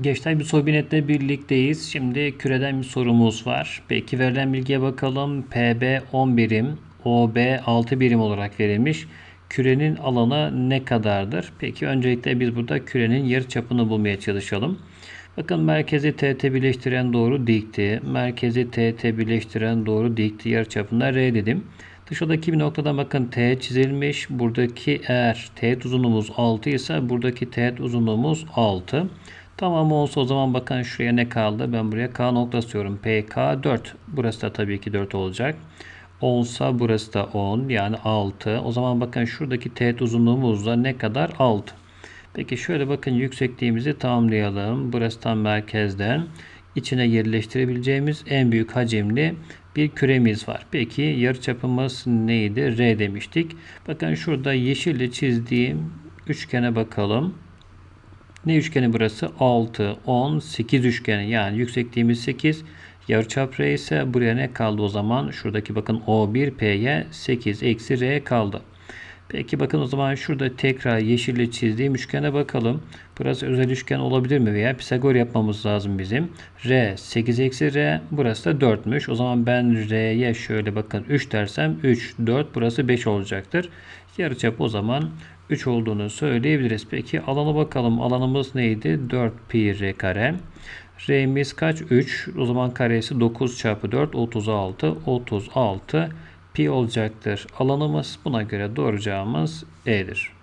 Gençler bir soru binetle birlikteyiz. Şimdi küreden bir sorumuz var. Peki verilen bilgiye bakalım. PB 10 birim, OB 6 birim olarak verilmiş. Kürenin alanı ne kadardır? Peki öncelikle biz burada kürenin yarı çapını bulmaya çalışalım. Bakın merkezi TT birleştiren doğru dikti. Merkezi TT birleştiren doğru dikti. Yarı çapında R dedim. Dışarıdaki bir noktadan bakın teğet çizilmiş. Buradaki eğer teğet uzunluğumuz 6 ise buradaki teğet uzunluğumuz 6. Tamam olsa o zaman bakın şuraya ne kaldı? Ben buraya K noktası diyorum. PK 4. Burası da tabii ki 4 olacak. 10 ise burası da 10 yani 6. O zaman bakın şuradaki teğet uzunluğumuz da ne kadar? 6. Peki şöyle bakın yüksekliğimizi tamamlayalım. Burası tam merkezden içine yerleştirebileceğimiz en büyük hacimli bir küremiz var. Peki yarıçapımız neydi? R demiştik. Bakın şurada yeşille çizdiğim üçgene bakalım. Ne üçgeni burası? 6, 10, 8 üçgeni. Yani yüksekliğimiz 8. Yarıçap R ise buraya ne kaldı o zaman? Şuradaki bakın O1 P'ye 8 eksi R kaldı. Peki bakın o zaman şurada tekrar yeşille çizdiğim üçgene bakalım. Burası özel üçgen olabilir mi veya Pisagor yapmamız lazım bizim. R 8 eksi R burası da 4'müş. O zaman ben R'ye şöyle bakın 3 dersem 3 4 burası 5 olacaktır. Yarıçap o zaman 3 olduğunu söyleyebiliriz. Peki alana bakalım. Alanımız neydi? 4 pi r kare. R'miz kaç? 3. O zaman karesi 9 çarpı 4 36. 36 pi olacaktır. Alanımız buna göre doğru cevabımız E'dir.